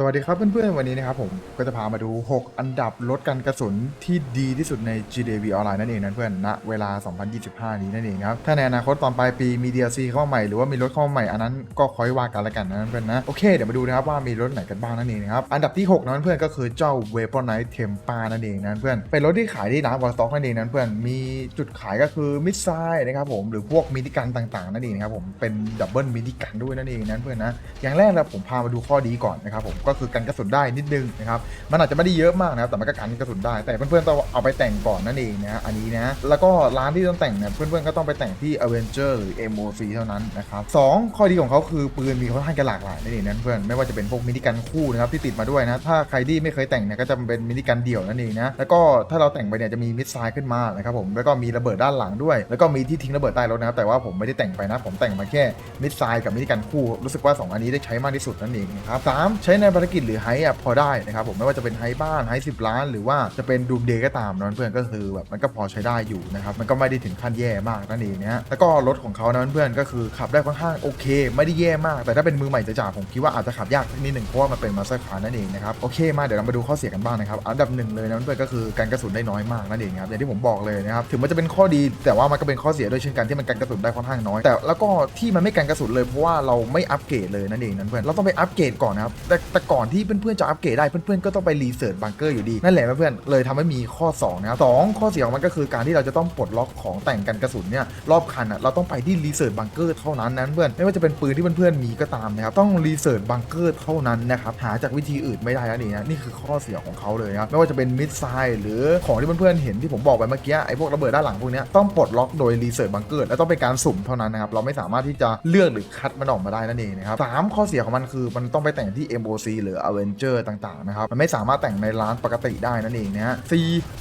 สวัสดีครับเพื่อนๆ วันนี้นะครับผมก็จะพามาดู 6 อันดับลดการกระสุนที่ดีที่สุดใน GDV ออนไลน์นั่นเองนะเพื่อนณเวลา 2025 นี้นั่นเองครับ ถ้าในอนาคตตอนปลายปีมี DLC เข้ามาใหม่หรือว่ามีรถเข้ามาใหม่อันนั้นก็ค่อยว่ากันละกันนะเพื่อนนะโอเคเดี๋ยวมาดูนะครับว่ามีรถไหนกันบ้างนั่นเองนะครับ อันดับที่ 6นั้นเพื่อนก็คือเจ้า Weapon Night Tempa นั่นเองนะเพื่อนเป็นรถที่ขายที่ร้านวอลสต็อกนั่นเองนะเพื่อนมีจุดขายก็คือมิดไซด์นะครับผมหรือพวกมินิกันต่างๆนั่นเองนะครับผมเป็นดับเบิลมินิกันด้วยนั่นเองนะเพื่อนนะอย่างแรกนะผมพามาดูข้อดีก่อนนะครับผมก็คือกันกระสุนได้นิดนึงนะครับมันอาจจะไม่ได้เยอะมากนะครับแต่มันก็กันกระสุนได้ แต่เพื่อนๆต้องเอาไปแต่งก่อนนั่นเองนะอันนี้นะแล้วก็ร้านที่ต้องแต่งเนี่ยเพื่อนๆก็ต้องไปแต่งที่ Avenger หรือ MOC เท่านั้นนะครับสองข้อดีของเขาคือปืนมีค่อนข้างจะหลากหลายนั่นเองนะเพื่อนไม่ว่าจะเป็นพวกมินิกันคู่นะครับที่ติดมาด้วยนะถ้าใครที่ไม่เคยแต่งเนี่ยก็จะเป็นมินิกันเดี่ยวนั่นเองนะแล้วก็ถ้าเราแต่งไปเนี่ยจะมีมิดไซด์ขึ้นมานะครับผมแล้วก็มีระเบิดด้านหลังด้วย แล้วก็มีที่ทิ้งระเบิดใต้รถนะครับแต่ว่าผมไม่ได้แต่งไปนะผมแต่งมาแค่มิดไซด์กับมินิกันคู่ รู้สึกว่า 2 อันนี้ได้ใช้มากที่สุดนั่นเองนะครับสามใช้ในภารกิจหรือไฮอะพอได้นะครับผมไม่ว่าจะเป็นไฮบ้านไฮสิบล้าน หรือว่าจะเป็นดูมเดย์ก็ตามนะเพื่อนก็คือแบบมันก็พอใช้ได้อยู่นะครับมันก็ไม่ได้ถึงขั้นแย่มากนั่นเองนะฮะแล้วก็รถของเขานะเพื่อนก็คือขับได้ค่อนข้างโอเค ไม่ได้แย่มาก แต่ถ้าเป็นมือใหม่จะจ่าผมคิดว่าอาจจะขับยากสักนิดหนึ่งเพราะว่ามันเป็นมาสเตอร์คาร์นั่นเองนะครับโอเคมาเดี๋ยวเรามาดูข้อเสียกันบ้างนะครับอันดับหนึ่งเลยนะเพื่อนก็คือการกระสุนได้น้อยมากนั่นเองครับอย่างที่ผมบอกเลยนะครับถึงมันจะเป็นข้อดีแต่ว่ามันก็เป็นข้อเสียด้วยเช่นกันที่มันกันกระสุนได้ค่อนข้างน้อย แต่แล้วก็ที่มันไม่กันกระสุนเลยเพราะว่าเราไม่อัปเกรดเลยนั่นเองนั่นเพื่อนเราต้องไปอัปเกรดก่อนนะครับแต่แต่ก่อนที่เพื่อนๆจะอัปเกรดได้เพื่อนๆก็ต้องไปรีเสิร์ชบังเกอร์อยู่ดีนั่นแหละเพื่อนๆเลยทำให้มีข้อ2นะครับสองข้อเสียของมันก็คือการที่เราจะต้องปลดล็อกของแต่งกันกระสุนเนี่ยรอบคันอะเราต้องไปที่รีเสิร์ชบังเกอร์เท่านั้นนะเพื่อนไม่ว่าจะเป็นปืนที่เพื่อนๆมีก็ตามนะครับต้องรีเสิร์ชบังเกอร์เท่านั้นนะครับหาจากวิธีอื่นไม่ได้นั่นเองนะนี่คือข้อเสียของเขาเลยนะครับไม่ว่าจะเป็นมิดไซล์หรือของที่เพื่อนๆเห็นที่ผมบอกไปเมื่อกี้ไอ้พวกระเบิดด้านหลังพวกนี้ต้องปลดล็อกโดยรีเสิร์ชบังเกอร์และต้องเป็นการสุ่มเท่านั้นนะครับเราไม่สามารถที่จะเลือกหรือคัดมันออกมาได้นั่นเองนะครับสามข้อเสียของมันคือมันต้องไปแต่งที่ MOC หรือ Avenger ต่างๆนะครับมันไม่สามารถแต่งในร้านปกติได้นั่นเองนะฮะ C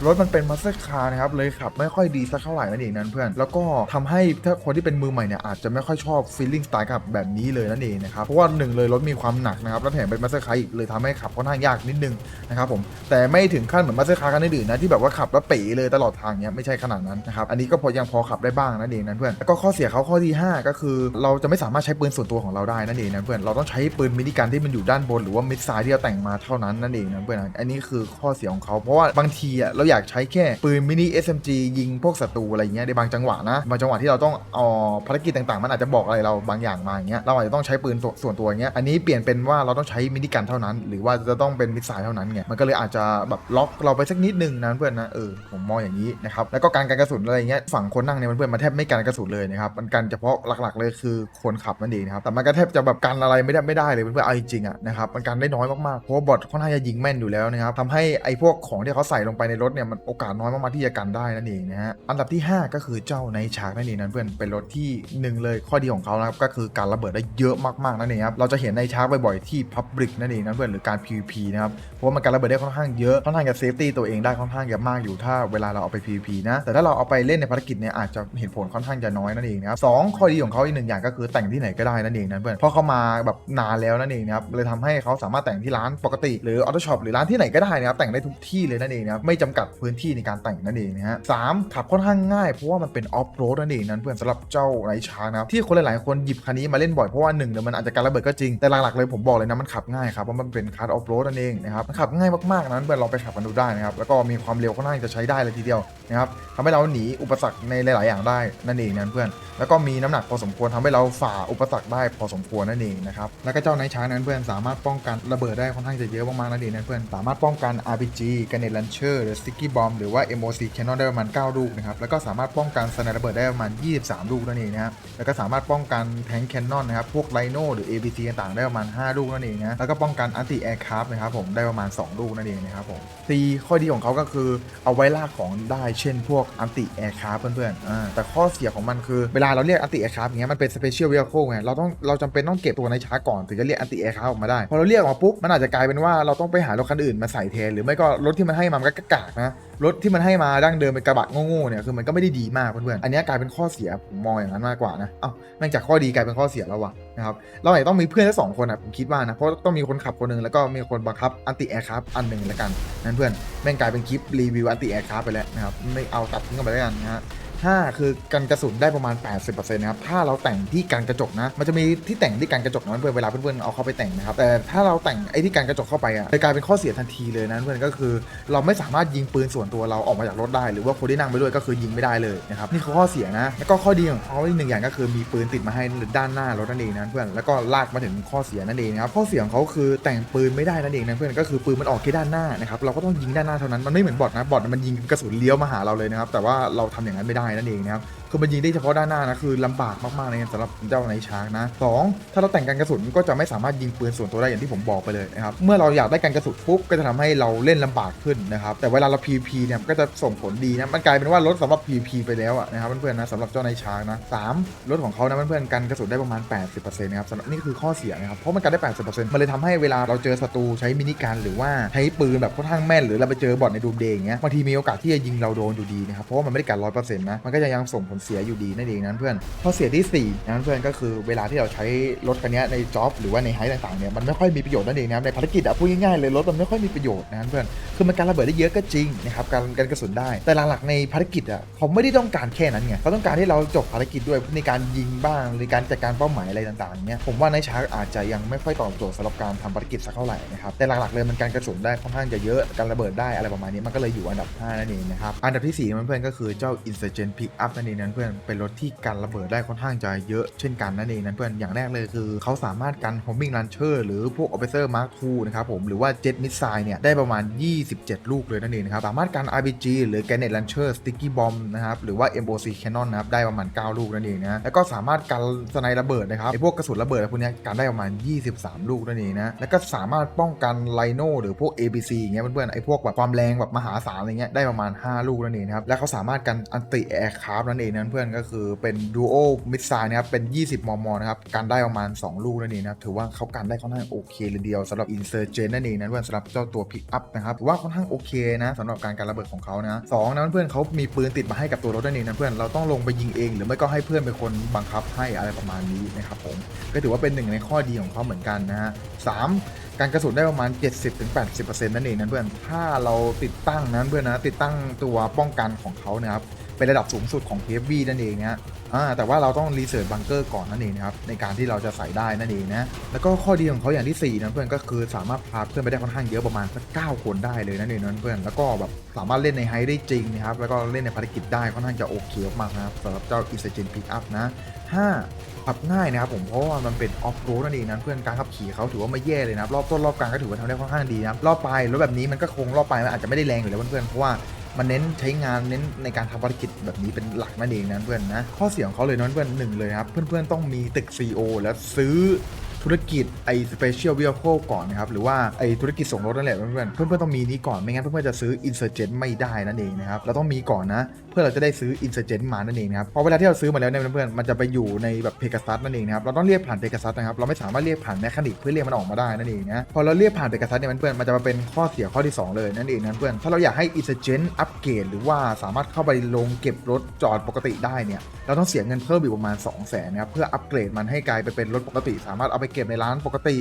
รถมันเป็นมาสเตอร์คาร์นะครับเลยขับไม่ค่อยดีสักเท่าไหร่นั่นเองนั่นเพื่อน แล้วก็ทำให้ถ้าคนที่เป็นมือใหม่เนี่ยอาจจะไม่ค่อยชอบฟีลลิ่งสไตล์ขับแบบนี้เลยนั่นเองนะครับเพราะว่าหนึ่งเลยรถมีความหนักนะครับแล้วแถมเป็นมาสเตอร์คาร์อีกเลยทำให้ขับค่อนข้างยากนิดนึงนะครับผมแต่ไม่ถึงขั้นเหมือนมาสเตอร์คาร์กันอื่นๆนะที่แบบว่าขับแล้วเป๋เลยตลอดทางเนี้ยไม่ใช่ขนาดนั้นนะครับอันนี้ก็พอยังพอขับได้บ้างนั่นเองนั่นเพื่อนแล้วก็ข้อเสียเขาข้อที่ 5 ก็คือ เราจะไม่สามารถใช้ปืนส่วนตัวของเราได้นั่นเองนะเพื่อนเราต้องใช้ปืนมินิกันที่มันอยู่ด้านบนหรือว่ามิดไซด์ที่เราแต่งมาเท่านั้นนั่นเองนะเพื่อนอันนี้คือข้อเสียของเขาเพราะว่าบางทีอะเราอยากใช้แค่ปืนมินิ SMG ยิงพวกศัตรูอะไรเงี้ยในบางจังหวะนะบางจังหวะที่เราต้องเอาภารกิจต่างๆ มันอาจจะบอกอะไรเราบางอย่างมาอย่างเงี้ยเราอาจจะต้องใช้ปืนส่วนส่วนตัวเงี้ยอันนี้เปลี่ยนเป็นว่าเราต้องใช้มินิกันเท่านั้น หรือว่าจะต้องเป็นมิดไซด์เท่านั้นไงมันก็เลยอาจจะแบบล็อกเราไปสักนิดนึงนะเพื่อนนะเออผมมองอย่างนี้นะครับแล้วก็การกันกระสุนอะไรเงี้ยฝั่งคนนั่งเนี่ยมันเพื่อนมันแทบไม่กันกระสุนเลยนะครับมันกันเฉพาะหลักๆเลยคือคนขับนั่นเองนะครับแต่มันก็แทบจะแบบกันอะไรไม่ได้ไม่ได้เลยเพื่อนๆเอาจริงๆอะนะครับมันกันได้น้อยมากๆ เพราะว่าบอทค่อนข้างจะยิงแม่นอยู่แล้วนะครับทำให้ไอ้พวกของที่เขาใส่ลงไปในรถเนี่ยมันโอกาสน้อยมากๆที่จะกันได้นั่นเองนะฮะอันดับที่ 5 ก็คือเจ้าในชาร์กนั่นเองนั่นเพื่อนเป็นรถที่หนึ่งเลยข้อดีของเขานะครับก็คือการระเบิดได้เยอะมากๆนั่นเองครับเราจะเห็นในชาร์กบ่อยๆที่ Public นั่นเองนั่นเพื่อนหรือการ PVP นะครับเพราะว่ามันการระเบิดได้ค่อนข้างเยอะค่อนข้างจะเซฟตี้ตัวเองได้ค่อนข้างจะมากอยู่ถ้าเวลาเราเอาไป PVP นะแต่ถ้าเราเอาไปเล่นในภารกิจเนี่ยอาจจะเห็นผลค่อนข้างจะน้อยนั่นเองนะครับสองข้อดีของเขาอีกหนึ่งอย่างก็คือแต่งที่ไหนก็ได้นั่นเองนั่นเพื่อนเพราะเขามาแบบนานแล้วนั่นเองนะครับเลยทำให้เขาสามารถแต่งที่ร้านปกติ หรือออโต้ช็อปหรือร้านที่ไหนก็ได้นะครับแต่งได้ทุกที่เลยนั่นเองนะครับไม่จำกัดพื้นที่ในการแต่งนั่นเองนะฮะสามขับค่อนข้างง่ายเพราะว่ามันเป็นออฟโรดนั่นเองนั่นเพื่อนสำหรับเจ้าไรชาร์นะครับที่คนหลายๆคนหยิบคันนี้มาเล่นบ่อยเพราะว่าหนึ่งเนี่ยมันอาจจะการระเบิดก็จริงแต่หลักๆเลยผมบอกเลยนะมันขับง่ายครับเพราะมันเป็นคาร์ดออฟโรดนั่นเองนะครับมันขับง่ายมากๆนั้นเพื่อนลองไปขับกันดูได้นะครับแล้วก็มีความเร็วค่อนข้างจะใช้ได้เลยทีเดียว นะครับทำให้เราหนีอุปสรรคในหลาย ๆ อย่างได้นั่นเองนั่นเพื่อน แล้วก็มีน้ำหนักพอสมควรทำให้เราฝ่าอุปสรรคได้พอสมควรนั่นเองนะครับแล้วก็เจ้าไนท์ชาร์นั้นเพื่อนสามารถป้องกันระเบิดได้ค่อนข้างจะเยอะมาก ๆ นั่นเองนั่นเพื่อนสามารถป้องกัน RPG กันเนตลันเชอร์หรือสติกกี้บอมหรือว่า MOC Cannon ได้ประมาณ 9 ลูกนะครับแล้วก็สามารถป้องกันสไนระเบิดได้ประมาณ 23 ลูกนั่นเองนะครับแล้วก็สามารถป้องกันแทงแคนนอนนะครับพวกไลโนหรือ APC ต่างๆได้ประมาณ 5 ลูกนั่นเองนะแล้วก็ป้องกันอันติแอร์คราฟนะครับผมได้ประมาณ 2 ลูกนั่นเองนะครับผมตีข้อดีของเขาก็คือเอาไว้ลากของได้เช่นพวกอันติแอร์คราฟเพื่อนๆอ่าแต่ข้อเสียของมันคือเวลาเราเรียกอันติแอร์คราฟอย่างเงี้ยมันเป็นสเปเชียลเวลโคไงเราต้องเราจำเป็นต้องเก็บตัวในช้าก่อนถึงจะเรียกอันติแอร์คราฟออกมาได้พอเราเรียกออกมาปุ๊บมันอาจจะกลายเป็นว่าเราต้องไปหารถคันอื่นมาใส่แทนหรือไม่ก็รถที่มันให้มามันก็กากนะรถที่มันให้มาดั้งเดิมเป็นกระบะโง่ๆเนี่ยคือมันก็ไม่ได้ดีมากเพื่อนๆอันนี้กลายเป็นข้อเสียผมมองอย่างนั้นมากกว่านะเอ้าแม่งจากข้อดีกลายเป็นข้อเสียแล้ววะ นะครับเราอาจจะต้องมีเพื่อนแค่สองคนอะผมคิดว่านะเพราะต้องมีคนขับคนหนึ่งแล้วก็มีคนบังคับอันติแอร์ครับอันหนึ่งแล้วกันนั่นเพื่อนแม่งกลายเป็นคลิปรีวิวอันติแอร์ครับไปแล้วนะครับไม่เอาตัดทิ้งกันไปแล้วกันนะฮะ 5 คือกันกระสุนได้ประมาณ 80%นะครับถ้าเราแต่งที่กันกระจกนะ มันจะมีที่แต่งที่กันกระจกนะเพื่อนเวลาเพื่อนๆเอาเข้าไปแต่งนะครับแต่ถ้าเราแต่งไอ้ที่กันกระจกเข้าไปอะจะกลายเป็นข้อเสียทันทีเลยนะเพื่อนก็คือ เราไม่สามารถยิงปืนส่วนตัวเราออกมาจากรถได้ หรือว่าคนที่นั่งไปด้วยก็คือยิงไม่ได้เลยนะครับนี่คือข้อเสียนะ แล้วก็ข้อดีของเขาอีกหนึ่งอย่างก็คือมีปืนติดมาให้ด้านหน้ารถนั่นเองนะเพื่อนแล้วก็ลากมาถึงข้อเสียนั่นเองนะครับข้อเสียของเขาคือแต่งปืนไม่ได้นั่นเองนะเพื่อนก็คือปืนมันออกแค่ด้านหน้านะครับเราก็ต้องยิงด้านหน้าเท่านั้นมันไม่เหมือนบอทนะบอทมันยิงกระสุนเลี้ยวมาหาเราเลยนะครับแต่ว่าเราทำอย่างนั้นไม่ได้นั่นเองนะครับคือมันยิงได้เฉพาะด้านหน้านะคือลำบากมากๆเลยสำหรับเจ้าไนชาร์กนะสองถ้าเราแต่งกันกระสุนก็จะไม่สามารถยิงปืนส่วนตัวได้อย่างที่ผมบอกไปเลยนะครับเมื่อเราอยากได้กันกระสุนปุ๊บก็จะทำให้เราเล่นลำบากขึ้นนะครับแต่เวลาเรา PP เนี่ยก็จะส่งผลดีนะมันกลายเป็นว่ารถสำหรับ PP ไปแล้วนะครับเพื่อนๆนะสำหรับเจ้าไนชาร์กนะสามรถของเขานะเพื่อนๆกันกระสุนได้ประมาณ 80%นะครับสำหรับนี่คือข้อเสียนะครับเพราะมันกันได้ 80%มันเลยทำให้เวลาเราเจอศัตรูใช้มินิกันหรือว่าใช้ปืนแบบค่อนข้างแม่นหรือเราไปเจอบอทในดูมเดย์อย่างเงี้ยบางทีมีโอกาสที่จะยิงเราโดนอยู่ดีนะครับเพราะว่ามันไม่ได้กัน100%นะมันก็จะยังส่งผลเสียอยู่ดีนั่นเองนะเพื่อนข้อเสียที่สี่นะเพื่อนก็คือเวลาที่เราใช้รถคันนี้ในจ็อบหรือว่าในไฮต่างๆเนี่ยมันไม่ค่อยมีประโยชน์นั่นเองนะครับในภารกิจอะพูดง่ายๆเลยรถมันไม่ค่อยมีประโยชน์นะเพื่อนคือมันการระเบิดได้เยอะก็จริงนะครับการการกระสุนได้ แต่หลักๆในภารกิจอะเขาไม่ได้ต้องการแค่นั้นไงเขาต้องการให้เราจบภารกิจด้วยในการยิงบ้างในการจัดการเป้าหมายอะไรต่างๆเนี่ยผมว่าในชาร์กอาจจะยังไม่ค่อยตอบโจทย์สำหรับการทำภารกิจสักเท่าไหร่นะครับแต่หลักๆเลยมันการกระสุนได้ค่อนข้างจะเยอะการระเบิดได้อะไรประมาณนี้มันก็เลยอยู่อันดับห้านั่นเองนะครับอันดับที่สี่เพื่อนๆก็คือเจ้า Insurgent Pickup นั่นเองนั่นเพื่อนเป็นรถที่การระเบิดได้ค่อนข้างจะเยอะเช่นกันนั่นเองนั่นเพื่อนอย่างแรกเลยคือเขาสามารถกัน Homing Launcher หรือพวก Officer Mark II นะครับผมหรือว่า Jet Missile เนี่ยได้ประมาณ 27 ลูกเลยนั่นเองนะครับสามารถกัน RPG หรือ Granite Launcher Sticky Bomb นะครับหรือว่า MOC Cannon นะครับได้ประมาณ 9 ลูกนั่นเองนะแล้วก็สามารถกันสไนระเบิดนะครับไอพวกกระสุนระเบิดอะไรพวกนี้กันได้ประมาณ 23 ลูกนั่นเองนะแล้วก็สามารถป้องกันไลโนหรือพวก ABC อย่างเงี้ยเพื่อนๆไอพวกแบบความแรงแบบมหาศาลอะไรเงี้ยได้ประมาณ 5 ลูกนั่นเองครับแล้วเขาสามารถกันอันติแอร์คราฟนั่นเองนะเพื่อนก็คือเป็น Duo Missile นะครับเป็น 20 มม นะครับกันได้ประมาณ 2 ลูกนั่นเองนะครับถือว่าเขากันได้ค่อนข้างโอเคเลยเดียวสำหรับ Insurgent นั่นเองนะเพื่อนสำหรับเจ้าตัว Pick Up นะครับถือว่าค่อนข้างโอเคนะสำหรับการการระเบิดของเขานะสองนะเพื่อนเขามีปืนติดมาให้กับตัวรถนั่นเองนะเพื่อนเราต้องลงไปยิงเอง หรือไม่ก็ให้เพื่อนเป็นคนบังคับให้อะไรประมาณนี้นะครับผมก็ถือว่าเป็นหนึ่งในข้อดีของเขาเหมือนกันนะฮะสามการกระสุนได้ประมาณ 70-80%นั่นเองนะเพื่อนถ้าเราติดตั้งนั้นเพื่อนนะติดตั้งตัวป้องกันของเขานะครับ เป็นระดับสูงสุดของ PFV นั่นเองนะอ่าแต่ว่าเราต้องรีเสิร์ชบังเกอร์ก่อนนั่นเองนะครับในการที่เราจะใส่ได้นั่นเองนะแล้วก็ข้อดีของเขาอย่างที่4นะเพื่อนก็คือสามารถพาเพื่อนไปได้ค่อนข้างเยอะประมาณสัก9คนได้เลยนั่นเองนะเพื่อนแล้วก็แบบสามารถเล่นในไฮได้จริงนะครับแล้วก็เล่นในภารกิจได้ค่อนข้างจะโอเคมากนะครับสำหรับเจ้า i s a g e n Pick Up นะ5ขับง่ายนะครับผมเพราะว่ามันเป็นออฟโรดนั่นเองนะเพื่อนการขับขี่เขาถือว่าไม่แย่เลยนะครับรอบต้นรอบกลางก็ถือว่าทำได้ค่อนข้างดีนะครับรอบปลายรถแบบนี้มันก็คงรอบปลายมันอาจจะไม่ได้แรงอยู่แล้วเพื่อนๆเพราะว่า มันเน้นใช้งานเน้นในการทำภารกิจแบบนี้เป็นหลักนั่นเองนะเพื่อนนะ ข้อเสียของเขาเลยนะเพื่อนหนึ่งเลยครับเพื่อนๆต้องมีตึก CO แล้วซื้อธุรกิจไอ้ special vehicle ก่อนนะครับหรือว่าไอ้ธุรกิจส่งรถนั่นแหละเพื่อนๆเพื่อนๆต้องมีนี้ก่อนไม่งั้นเพื่อนๆจะซื้อ insurgent ไม่ได้นั่นเองนะครับเราต้องมีก่อนนะ พื่อเราจะได้ซื้อ insurgent มานั่นเองนะครับพราะเวลาที่เราซื้อมาแล้วเนี่ยเพื่อนๆมันจะไปอยู่ในแบบ pegasus นั่นเองนะครับเราต้องเรียกผ่าน pegasus นะครับเราไม่สามารถเรียกผ่าน mechanic เพื่อเรียกมันออกมาได้นั่นเองนะพอเราเรียกผ่าน pegasus เนี่ยเพื่อนๆมันจะมาเป็นข้อเสียข้อที่สองเลยนั่นเองนะเพื่อนถ้าเราอยากให้ insurgent อัปเกรดหรือว่าสามารถเข้าไปลงเก็บรถจอดปกติได้เนี่ยเราต้องเสียเงินเพิ่มอีกประมาณ 2 0 0 0 0นนะครับเพื่ออัปเกรดมันให้กลายไปเป็นรถปกติ สามารถเอาไปเก็บในร้านปกติ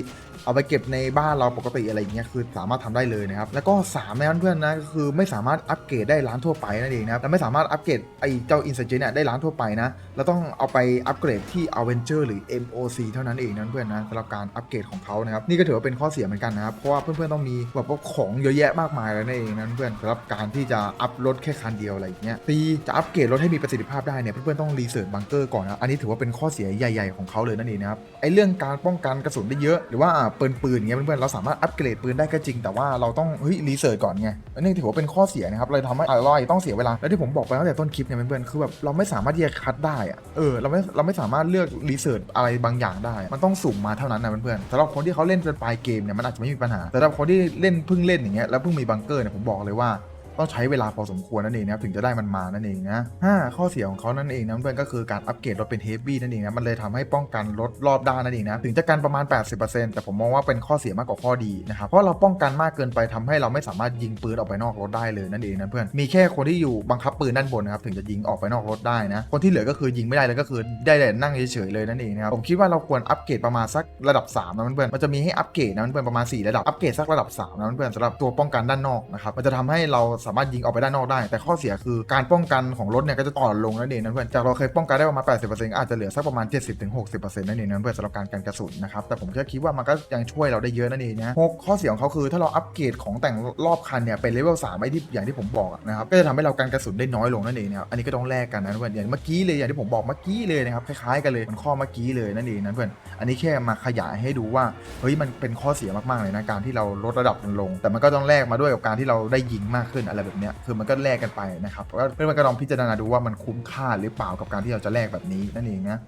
เอาไปเก็บในบ้านเราปกติอะไรอย่างเงี้ยคือสามารถทำได้เลยนะครับแล้วก็3นะเพื่อนๆนะคือไม่สามารถอัปเกรดได้ร้านทั่วไปนั่นเองนะครับและไม่สามารถอัปเกรดไอ้เจ้า i n s u r g e n t เนี่ยได้ร้านทั่วไปนะเราต้องเอาไปอัปเกรดที่ Avenger หรือ MOC เท่านั้นเองนะเพื่อนนะสำหรับการอัปเกรดของเขานะครับนี่ก็ถือว่าเป็นข้อเสียเหมือนกันนะครับเพราะว่าเพื่อนๆต้องมีแบบว่าของเยอะแยะมากมายเลยนั่นเองนะเพื่อนสำหรับการที่จะอัพรถแค่คันเดียวอะไรอย่างเงี้ยตีจะอัปเกรดรถให้มีประสิทธิภาพได้เนี่ยเพื่อนๆต้องรีเสิร์ชบังเกอร์ก่อนนะอันนี้ถือว่าเป็นข้อเสียใหญ่ ๆของเขาเลยนั่นเองนะครับไอ้เรื่องการป้องกันกระสุนได้เยอะหรือว่าปืนปืนอย่างเงี้ยเพื่อนๆเราสามารถอัปเกรดปืนได้ก็จริง แต่ว่าเราต้องเฮ้ยรีเสิร์ชก่อนไงอันนี้ถือว่าเป็นข้อเสียนะครับเลยทำให้เราต้องเสียเวลาแล้วที่ผมบอกไปตั้งแต่ต้นคลิปเนี่ยเพื่อนๆคือแบบเราไม่สามารถที่จะคัดได้อะเออเราไม่เราไม่สามารถเลือกรีเสิร์ชอะไรบางอย่างได้ มันต้องสุ่มมาเท่านั้นนะเพื่อนๆสำหรับคนที่เขาเล่นจนปลายเกมเนี่ยมันอาจจะไม่มีปัญหาแต่สำหรับคนที่เล่นเพิ่งเล่นอย่างเงี้ยแล้วเพิ่งมีบังเกอร์เนี่ยผมบอกเลยว่า ต้องใช้เวลาพอสมควรนั่นเองนะครับถึงจะได้มันมานั่นเองนะห้าข้อเสียของเขานั่นเองนะเพื่อนก็คือการอัปเกรดรถเป็นเฮฟวี่นั่นเองนะมันเลยทำให้ป้องกันรถรอบด้านนั่นเองนะถึงจะกันประมาณ 80%แต่ผมมองว่าเป็นข้อเสียมากกว่าข้อดีนะครับเพราะเราป้องกันมากเกินไปทำให้เราไม่สามารถยิงปืนออกไปนอกรถได้เลยนั่นเองนะเพื่อนมีแค่คนที่อยู่บังคับปืนด้านบนนะครับถึงจะยิงออกไปนอกรถได้นะคนที่เหลือก็คือยิงไม่ได้เลยก็คือได้แต่นั่งเฉยๆเลยนั่นเองนะครับผมคิดว่าเราควรอัปเกรดประมาณสักระดับ3นะเพื่อนมันจะมีให้อัปเกรดนะเพื่อนประมาณ 4 ระดับอัปเกรดสักระดับ3นะเพื่อนสำหรับตัวป้องกันด้านนอกนะครับมันจะทำให้เราสามารถยิงออกไปด้านนอกได้ แต่ข้อเสียคือการป้องกันของรถเนี่ยก็จะต่อนลงนั่นเองนะเพื่อนจากเราเคยป้องกันได้ประมาณ 80%อาจจะเหลือสักประมาณ 70-60%นั่นเองนะเพื่อนสำหรับการกันกระสุนนะครับแต่ผมแค่คิดว่ามันก็ยังช่วยเราได้เยอะนั่นเองนะหกข้อเสียของเขาคือถ้าเราอัปเกรดของแต่งรอบคันเนี่ยเป็นเลเวล3ไอ้ที่อย่างที่ผมบอกนะครับก็จะทำให้เรากันกระสุนได้น้อยลงนั่นเองนะครับอันนี้ก็ต้องแลกกันนะเพื่อนอย่างเมื่อกี้เลยอย่างที่ผมบอกเมื่อกี้เลยนะครับคล้ายๆกันเลยมันข้อเมื่อกี้เลยนั่นเองนะเพื่อนอันนี้แค่มาขยายให้ดูว่าเฮ้ยมันเป็นข้อเสียมากๆเลยนะการที่เราลดระดับมันลง แต่มันก็ต้องแลกมาด้วยกับการที่เราได้ยิงมากขึ้นอะไรแบบเนี้ยคือมันก็แลกกันไปนะครับก็เพื่อนๆก็ลองพิจารณาดูว่ามันคุ้มค่าหรือเปล่ากับการที่เราจะแลกแบบนี้นั่นเองนะ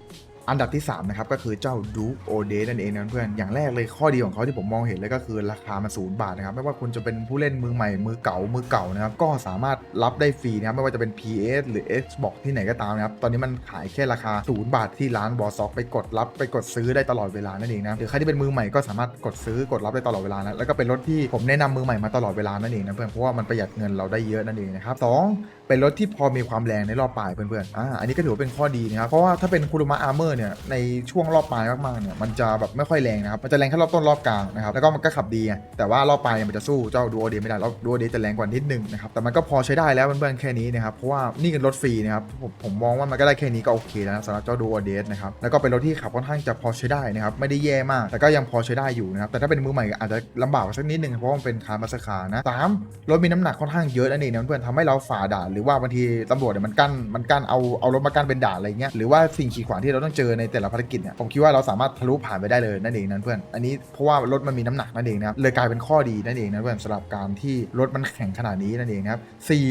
อันดับที่ 3 นะครับ ก็คือเจ้าดูโอเดนั่นเองนะเพื่อน อย่างแรกเลยข้อดีของเขาที่ผมมองเห็นเลยก็คือราคามันศูนย์บาทนะครับ ไม่ว่าคุณจะเป็นผู้เล่นมือใหม่ มือเก่า มือเก่านะครับ ก็สามารถรับได้ฟรีนะครับ ไม่ว่าจะเป็น PS หรือ Xbox ที่ไหนก็ตามนะครับ ตอนนี้มันขายแค่ราคาศูนย์บาทที่ร้านบอซ็อกไปกดรับไปกดซื้อได้ตลอดเวลานั่นเองนะ หรือใครที่เป็นมือใหม่ก็สามารถกดซื้อกดรับได้ตลอดเวลานะ แล้วก็เป็นรถที่ผมแนะนำมือใหม่มาตลอดเวลานั่นเองนะเพื่อน เพราะว่ามันประหยัดเงินเราได้เยอะนั่นเองนะครับสองเป็นรถที่พอมีความแรงในรอบปลายเพื่อนๆอ่าอันนี้ก็ถือว่าเป็นข้อดีนะครับ เพราะว่าถ้าเป็นคูรุมะอาร์เมอร์เนี่ยในช่วงรอบปลายมากๆเนี่ยมันจะแบบไม่ค่อยแรงนะครับมันจะแรงแค่รอบต้นรอบกลางนะครับแล้วก็มันก็ขับดีแต่ว่ารอบปลายเนี่ยมันจะสู้เจ้าดูโอเดไม่ได้แล้วดูโอเดจะแรงกว่านิดนึงนะครับแต่มันก็พอใช้ได้แล้วเพื่อนๆแค่นี้นะครับเพราะว่านี่คือรถฟรีนะครับผมผมมองว่ามันก็ได้แค่นี้ก็โอเคแล้วนะสำหรับเจ้าดูโอเดนะครับแล้วก็เป็นรถที่ขับค่อนข้างจะพอใช้ได้นะครับไม่ได้แย่มาก แต่ก็ยังพอใช้ได้อยู่นะครับแต่ถ้าเป็นมือใหม่อาจจะลำบากสักนิดนึงเพราะว่ามันเป็นคาร์มาสคานะสามรถมีน้ำหนักค่อนข้างเยอะนั่นเองนะเพื่อนๆทำให้เราฝ่าด่านหรือว่าบางทีตำรวจเนี่ยมันกั้นมันกั้นเอาเอารถมากั้นเป็นด่านอะไรเงี้ยหรือว่าสิ่งขีดขวางที่เราต้องเจอในแต่ละภารกิจเนี่ยผมคิดว่าเราสามารถทะลุผ่านไปได้เลยนั่นเองนะเพื่อนอันนี้เพราะว่ารถมันมีน้ำหนักนั่นเองนะครับเลยกลายเป็นข้อดีนั่นเองนะเพื่อนสำหรับการที่รถมันแข็งขนาดนี้นั่นเองนะครับสี่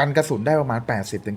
กันกระสุนได้ประมาณ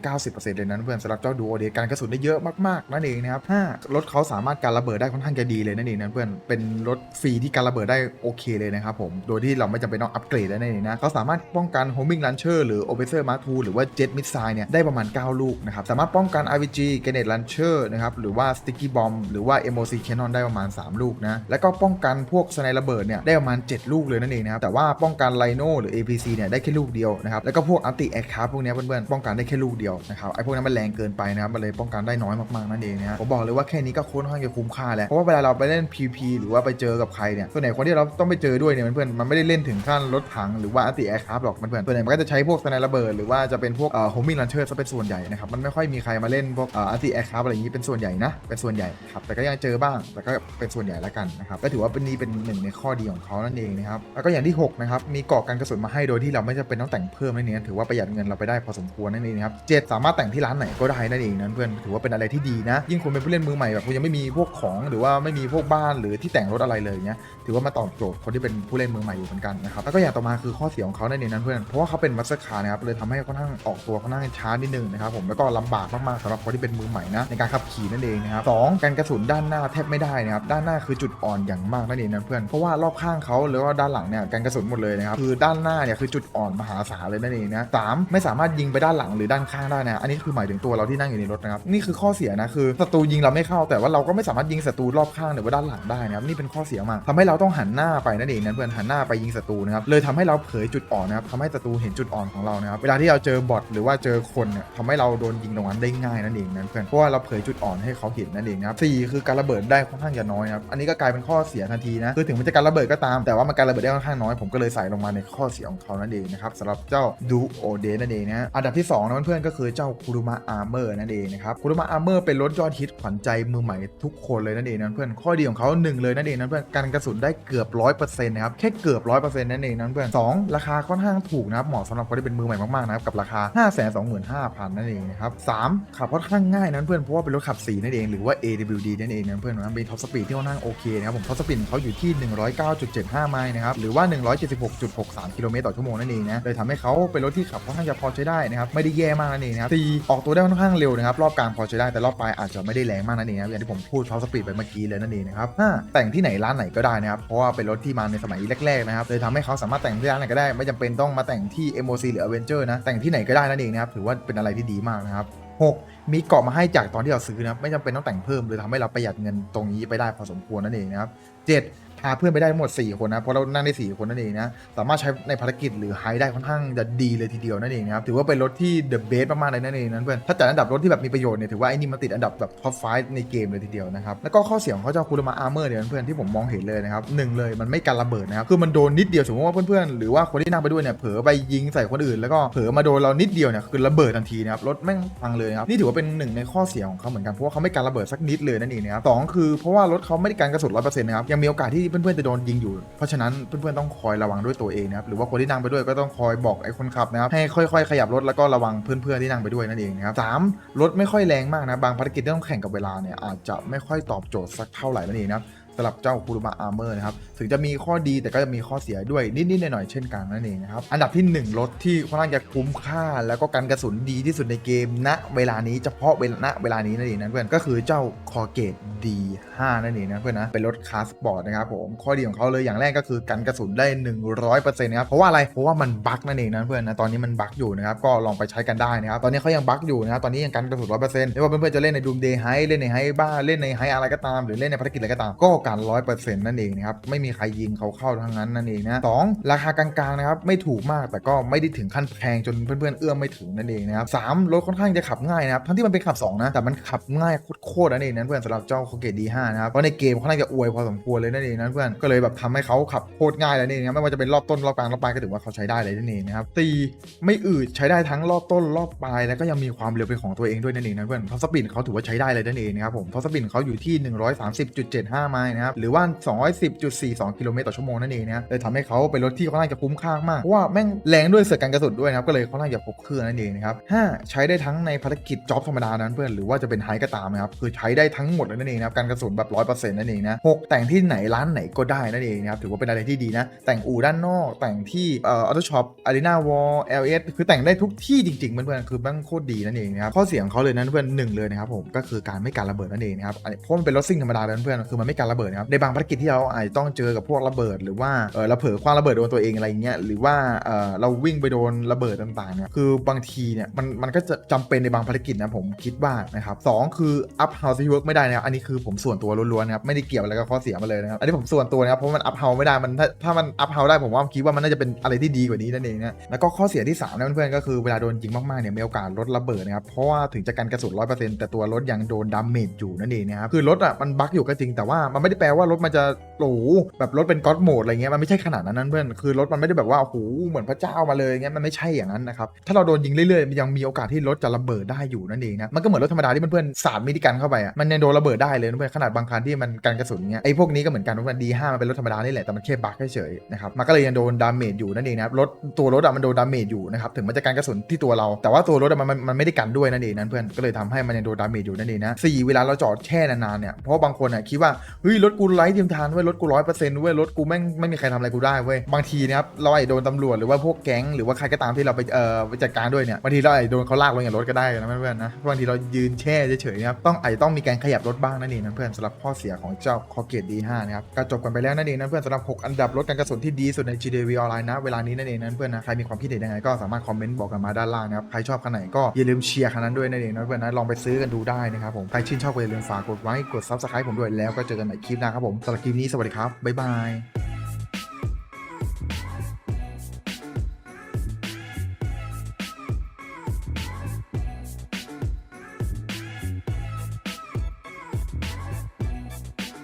80-90%เลยนะเพื่อนสำหรับเจ้าดูโอเดกันกระสุนได้เยอะมากๆนั่นเองนะครับห้ารถเขาสามารถการระเบิดได้ค่อนข้างจะดีเลยนั่นเองนะเพื่อนเป็นรถฟรีที่การระเบิดได้โอเคเลยนะครับผมโดยที่เราไม่จำเป็นต้องอัปเกรดได้นั่นเองนะเขาสามารถป้องกัน homing launcher หรือ o p e r Mark II หรือว่า jet missile เนี่ยได้ประมาณ 9 ลูกนะครับสามารถป้องกัน RPG grenade launcher นะครับหรือว่า sticky bomb หรือว่า MOC cannon ได้ประมาณ 3 ลูกนะแล้วก็ป้องกันพวกสไนระเบิดเนี่ยได้ประมาณ 7 ลูกเลยนั่นเองนะครับแต่ว่าป้องกัน Rhino หรือ APC เนี่ยได้แค่ลูกเดียวนะครับแล้วก็พวก anti aircraft พวกนี้เพื่อนๆป้องกันได้แค่ลูกเดียวนะครับไอ้พวกนั้นมันแรงเกินไปนะครับมันเลยป้องกันได้น้อยมากๆนั่นเองนะครับผมบอกเลยว่าแค่นี้ก็ค่อนข้างจะคุ้มค่าแล้วเพราะว่าเวลาเราไปเล่น PP หรือว่าไปเจอกับใครเนี่ยส่วนใหญ่คนที่เราต้องไปเจอด้วยเนี่ยเพื่อนๆมันไม่ได้เล่นถึงขั้นรถถังหรือว่า anti aircraft หรอกเพื่อนๆส่วนใหญ่มันก็จะใช้พวกสไนระเบิดหรือว่าจะเป็นพวกเอ่อ homing launcher ซะเป็นส่วนใหญ่นะครับมันไม่ค่อยมีใครมาเล่นพวกเอ่อ anti aircraft อะไรอย่างนี้เป็นส่วนใหญ่นะเป็นส่วนใหญ่ครับแต่ก็ยังเจอบ้างแต่ก็เป็นส่วนใหญ่ล้วกันนะครับก็ถือว่าเป็นนี่เป็นหนึ่งในข้อดีของเขานั่นเองนะครับแล้วก็อย่างที่หกนะครับมีเกาะกันกระสุนมาให้โดยที่เราไม่จำเป็นต้องแต่งเพิ่มนั่นเองถือว่าประหยัดเงินเราไปได้พอสมควรนั่นเองนะครับเจ็ดสามารถแต่งที่ร้านไหนก็ได้นั่นเองนะเพื่อนถือว่าเป็นอะไรที่ดีนะ ยิ่งคุณเป็นผู้เล่นมือใหม่แบบคุณยังไม่มีพวกของหรือว่าไม่มีพวกบ้านหรือที่แต่งรถอะไรเลยเนี้ยถือว่ามาตอบโจทย์คนที่เป็นผู้เล่นมือใหม่อยู่เหมือนกันนะครับแล้วก็อย่างต่อมาคือข้อเสียของเขาในั่นเองนเพื่อนเพราะว่าเขาเป็นมัสคาร์นะครับเลยทำให้ค่อนข้างออกตัวค่อนข้างช้านิดนึงนะครับผมแล้วก็ลำบากมากๆสำหรับคนที่เป็นมือใหม่นะในการขับขี่นั่นเองนะครับสองการกระสุนด้านหน้าแทบไม่ได้นะครับด้านหน้าคือจุดอ่อนอย่างมากนั่นเองนะเพื่อนเพราะว่ารอบข้างเขาหรือว่าด้านหลังเนี่ยการกระสุนหมดเลยนะครับคือด้านหน้าเนี่ยคือจุดอ่อนมหาศาลเลยนั่นเองนะสามไม่สามารถยิงไปด้านหลังหรือด้านข้างได้นะอันนี้คือหมายถึงตัวเราที่นั่งอยู่ในรถนะครับนี่คือข้อเสียนะคือศัตรูยิงเราไม่เข้าแต่ว่าเราก็ไม่สามารถยิงศัตรูรอบข้างหรือว่าด้านหลังได้นะครับนี่เป็นข้อเสียมากทำให้เราต้องหันหน้าไปนั่นเองนะเพื่อนหันหน้าไปยิงศัตรูนะครับเลยทำให้เราเผยจุดอ่อนนะครับทำให้ศัตรูเห็นจุดอ่อนของเรานะครับเวลาที่เราเจอบอทหรือว่าเจอคนเนี่ยทำให้เราโดนยิงตรงนั้นได้ง่ายนั่นเองนะเพื่อนเพราะว่าเราเผยจุดอ่อนให้เขาเห็นนั่นเองนะครับสี่คือการระเบิดได้ค่อนข้างจะน้อยครับอันนี้ก็กลายเป็นข้อเสียทันทีนะคือถึงมันจะการระเบิดก็ตามแต่ว่ามันการระเบิดได้ค่อนข้างน้อยผมก็เลยใส่ลงมาในข้อเสียของเขานั่นเองนะครับสำหรับเจ้าดูโอเดนั่นเองนะอันดับที่สองนะเพื่อนๆก็คือเจ้าคูรุมะอาร์เมอร์นั่นเองนะครับคูรุมะอาร์เมอร์เป็นรถยอดฮิตขวัญใจมือใหม่ทุกคนเลยนั่นเองนะเพื่อนข้อดีของเขาหนึ่งเลยนั่นเองนะเพื่อนการกระสุนได้เกือบร้อยเปอร์เซ็นต์นะครับแค่เกือบร้อยเปอร์เซ็นต์นั่นเองนะเพื่อนสองราคาค่อนข้างถูกนะครับเหมาะสำหรับคนที่เป็นมือใหม่มากๆนะครับกับราคา 5 2 5 0 0 0นั่นเองนะครับสามขับค่อนข้างง่ายนะเพื่อนเพราะว่าเป็นรถขับสีนั่นเองหรือว่า AWD นั่นเองนะเพื่อนนะเป็นท็อปสปีดที่ค่อนข้างโอเคนะครับผมท็อปสปีดของเขาอยู่ที่ 109.75 ไมล์นะครับหรือว่า 176.63 กิโลเมตรต่อชั่วโมงนั่นเองนะเลยทำให้เขาเป็นรถที่ขับค่อนข้างจะอใช้ได้นะครับไม่ได้แย่มากนั่นเองนะครับสี่ออกตัวได้ค่อนข้างเร็วนะครับรอบกลางพอใช้ได้แต่รอบปลายอาจจะไม่ได้แรงมากนั่นเองครับอย่างที่ผมพูดเท้าสปีดไปเมื่อกี้เลยนั่นเองนะครับห้าแต่งที่ไหนร้านไหนก็ได้นะครับเพราะว่าเป็นรถที่มาในสมัยแรกๆนะครับเลยทำให้เขาสามารถแต่งที่ร้านไหนก็ได้ ไม่จำเป็นต้องมาแต่งที่ MOC หรือ Avenger นะแต่งที่ไหนก็ได้นั่นเองนะครับถือว่าเป็นอะไรที่ดีมากนะครับ 6. มีเกาะมาให้จากตอนที่เราซื้อนะครับไม่จำเป็นต้องแต่งเพิ่มเลยทำให้เราประหยัดเงินตรงนี้ไปได้พอสมควรนั่นเองนะครับ 7. แพพาเพื่อนไปได้ทั้งหมด 4 คนนะเพราะเรานั่งได้ 4 คนนั่นเองนะสามารถใช้ในภารกิจหรือไฮได้ค่อนข้างจะดีเลยทีเดียวนั่นเองนะครับถือว่าเป็นรถที่ the best มากๆเลยนั่นเองนะเพื่อนถ้าจัดอันดับรถที่แบบมีประโยชน์เนี่ยถือว่าไอ้นี่มันติดอันดับแบบท็อป5ในเกมเลยทีเดียวนะครับแล้วก็ข้อเสียของเขาเจ้าคูรุมะอาร์เมอร์เนี่ยเพื่อนที่ผมมองเห็นเลยนะครับหนึ่งเลยมันไม่การระเบิดนะครับคือมันโดนนิดเดียวสมมติว่าเพื่อนๆหรือว่าคนที่นั่งไปด้วยเนี่ยเผลอไปยิงใส่คนอื่น แล้วก็เผลอมาโดนเรานิดเดียวเนี่ยคือระเบิดทันทีนะครับรถแม่งพังเลยครับนี่ถือว่าเป็นหนึ่งในข้อเสียของเขาเหมือนกันเพราะว่าเขาไม่การระเบิดสักนิดเลยนั่นเองนะครับสองคือเพราะว่ารถเขาไม่ได้การกระสุนร้อยเปอร์เซ็นต์นะครับยังมีโอกาสที่เพื่อนๆจะโดนยิงอยู่เพราะฉะนั้นเพื่อนๆต้องคอยระวังด้วยตัวเองนะครับหรือว่าคนที่นั่งไปด้วยก็ต้องคอยบอกไอ้คนขับนะครับให้ค่อยๆ ขยับรถแล้วก็ระวังเพื่อนๆที่นั่งไปด้วยนั่นเองนะครับสามรถไม่ค่อยแรงมากนะบางภารกิจที่ต้องแข่งกับเวลาเนี่ยอาจจะไม่ค่อยตอบโจทย์สักเท่าไหร่นั่นเองนะครับ สำหรับเจ้าคูรุมะอาร์เมอร์นะครับถึงจะมีข้อดีแต่ก็จะมีข้อเสียด้วยนิดๆหน่อยๆเช่นกันนั่นเองนะครับ อันดับที่หนึ่งรถที่ค่อนข้างจะคุ้มค่า แล้วก็กันกระสุนดีที่สุดในเกม ณเวลานี้เฉพาะเวลาณเวลานี้นั่นเองนะเพื่อนก็คือเจ้าคอเกต D5 นั่นเองนะเพื่อนนะเป็นรถคาสสปอร์ตนะครับผมข้อดีของเขาเลยอย่างแรกก็คือกันกระสุนได้ 100%นะครับเพราะว่าอะไรเพราะว่ามันบั๊กนั่นเองนะเพื่อนนะตอนนี้มันบั๊กอยู่นะครับก็ลองไปใช้กันได้นะครับตอนนี้เขายังบั๊กอยู่นะครับตอนนี้ยังกันกระสุน100%ไม่ว่าเพื่อนๆจะเล่นในดูมเดย์ไฮเล่นในไฮบ้าเล่นในไฮอะไรก็ตามหรือเล่นในภารกิจอะไรก็ตามก็กัน 100%นั่นเองนะครับไม่มีใครยิงเขาเข้าทั้งนั้นนั่นเองนะสองราคากลางๆนะครับไม่ถูกมากแต่ก็ไม่ได้ถึงขั้นแพงจนเพื่อนๆเอื้อมไม่ถึงนั่นเองนะครับสามรถค่อนข้างจะขับง่ายนะครับทั้งที่มันเป็นขับสองนะแต่มันขับง่ายโคตรๆนั่นเองนะเพื่อนสำหรับเจ้าโคเกตดีห้านะครับเพราะในเกมค่อนข้างจะอวยพอสมควรเลยนั่นเองนะเพื่อนก็เลยแบบทำให้เขาขับโคตรง่ายแล้วนี่นะไม่ว่าจะเป็นรอบต้นรอบกลางรอบปลายก็ถือว่าเขาใช้ได้เลยนั่นเองนะครับสี่ไม่อืดใช้ได้ทั้งรอบต้นรอบปลายแล้วก็ยังมีความเร็วเป็นของตัวเองด้วยนั่นเองนะเพื่อนท็อปสปีดเขาถือว่าใช้ได้เลยนั่นเองนะครับผมท็อปสปีดเขาอยู่ที่ 130.75 ไมล์นะครับหรือว่า 210.42 กิโลเมตรต่อชั่วโมงนั่นเองนะเลยทำให้เขาเป็นรถที่ค่อนข้างจะคุ้มค่ามากเพราะว่าแม่งแรงด้วยเสือกันกระสุนด้วยนะครับก็เลยค่อนข้างจะครบเครื่องนั่นเองนะครับห้าใช้ได้ทั้งในภารกิจจ็อบธรรมดานั้นเพื่อนหรือว่าจะเป็นไฮก็ตามนะครับคือใช้ได้ทั้งหมดเลยนั่นเองนะครับการกระสุนแบบร้อยเปอร์เซ็นต์นั่นเองนะหกแต่งที่ไหนร้านไหนก็ได้นั่นเองนะครับถือว่าเป็นอะไรที่ดีนะ แต่งอู่ด้านนอกแต่งที่เอ่อออโต้ช็อปอารีนาวอลเอลเอสคือแต่งได้ทุกที่จริงๆเพื่อนๆคือแม่งโคตรดีนั่นเองนะครับข้อเสียของเขาเลยนะเพื่อนหนึ่งเลยนะครับผมก็คือการไม่การระเบิดนั่นเองนะครับเพราะมันเป็นรถซิ่งธรรมดาเลยเพื่อนๆคือมันไม่การระเบิดนะครับในบางภารกิจที่เราอาจจะต้องเจอกับพวกระเบิด หรือว่าเออเราเผลอคว้างระเบิดโดนตัวเองอะไรเงี้ยหรือว่าเออเราวิ่งไปโดนระเบิดต่างๆเนี่ยคือบางทีเนี่ยมันมันก็จะจำเป็นในบางภารกิจนะผมคิดว่านะครับสองคืออัพเฮาส์ที่เวิร์กไม่ได้นะครับอันนี้คือผมส่วนตัวล้วนๆนะครับไม่ได้เกี่ยวอะไรกับข้อเสียมาเลยนะครับอันนี้ผมส่วนตัวนะครับเพราะมันอัพเฮาไม่ได้มันถ้าถ้ามันอัพเฮาได้ผมว่าคิดว่ามันน่าจะเป็นอะไรที่ดีกว่านี้นั่นเองนะแล้วก็ข้อเสียที่3นะเพื่อนๆก็คือเวลาโดนยิงมากๆเนี่ยมีโอกาสลดระเบิดนะครับเพราะว่าถึงจะกันกระสุน100%แต่ตัวรถยังโดนดาเมจอยู่นั่นเองนะครับคือรถอะมันบั๊กอยู่ก็จริงแต่ว่ามันไม่ได้แปลว่ารถมันจะโอ้โหแบบรถเป็นก็อดโหมดอะไรเงี้ยมันไม่ใช่ขนาดนั้นนะเพื่อนคือรถมันไม่ได้แบบว่าโอ้โหเหมือนพระเจ้ามาเลยเงี้ยมันไม่ใช่อย่างนั้นนะครับถ้าเราโดนยิงเรื่อยๆมันยังมีโอกาสที่รถจะระเบิดได้อยู่นั่นเองนะมันก็เหมือนรถธรรมดาที่เพื่อนๆสาดมินิกันเข้าไปอะมันยังโดนระเบิดได้เลยนะเพื่อนขนาดบางคันที่มันกันกระสุนเงี้ยไอ้พวกนี้ก็เหมือนกันว่ามันดีห้ามันเป็นรถธรรมดานี่แหละแต่มันแค่บั๊กเฉยๆนะครับมันก็เลยยังโดนดาเมจอยู่นั่นเองนะครับรถตัวรถอะมันโดนดาเมจอยู่นะครับถึงมันจะกันกระสุนที่ตัวเรา แต่ว่าตัวรถอะมันมันไม่ได้กันด้วยนั่นเองนั่นเพื่อนก็เลยทำให้มันยังโดนดาเมจอยู่นั่นเองนะสี่เวลาเราจอดแช่นานๆเนี่ยเพราะบางคนอะคิดว่าเฮ้ยรถกูไร้เทียมทานเว้ยรถกูร้อยเปอร์เซ็นต์เว้ยรถกูแม่งไม่มีใครทำอะไรกูได้เว้ยบางทีนะครับเราไอ้โดนตำรวจหรือว่าพวกแก๊งหรือว่าใครก็ตามที่เราไปเอ่อไปจัดการด้วยเนี่ยบางทีเราไอ้โดนเขาลากลงอย่างรถก็ได้นะเพื่อนๆนะบางทีเรายืนแช่เฉยๆนะครับต้องไอ้ต้องมีการขยับรถบ้างนั่นเองนะเพื่อนสำหรับข้อเสียของเจ้าคอเกต D5 นะครับก็จบกันไปแล้วนั่นเองนะเพื่อนสำหรับ 6 อันดับรถการกระสุนที่ดีสุดใน GDV ออนไลน์นะเวลานี้นั่นเองนะเพื่อนนะใครมีความคิดเห็นยังไงก็สามารถคอมเมนต์บอกกันมาด้านล่างนะครับใครชอบคันไหนก็อย่าลืมเชียร์คันนั้นด้วยนั่นเองนะเพื่อนนะลองไปซื้อกันดูได้นะครับผมใครชื่นชอบก็อย่าลืมฝากกดไลค์กด Subscribe ผมด้วยแล้วก็เจอกันใหม่คลิปหน้าครับผมสำหรับคลิปนี้สวัสดีครับบ๊ายบาย